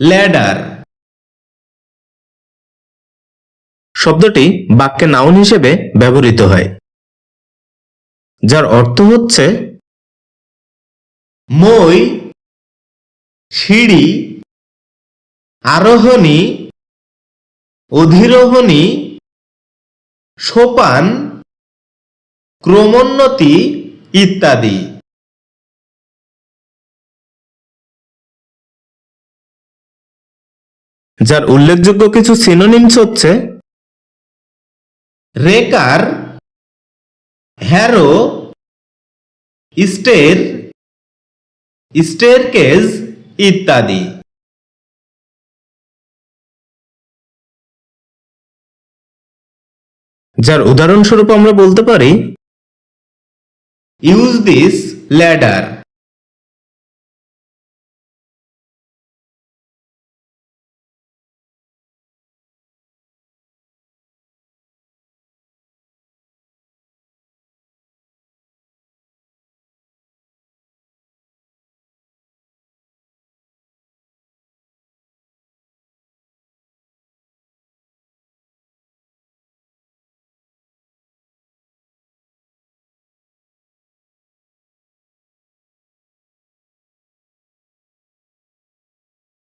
Ladder. শব্দটি বাক্যে noun হিসেবে ব্যবহৃত হয়, যার অর্থ হচ্ছে মই, সিঁড়ি, আরোহণী, অধিরোহণী, সোপান, ক্রমোন্নতি ইত্যাদি। যার উল্লেখযোগ্য কিছু সিনোনিমস হচ্ছে রেকার, হ্যারো, স্টের, স্টেরকেজ ইত্যাদি। যার উদাহরণস্বরূপ আমরা বলতে পারি ইউজ দিস ল্যাডার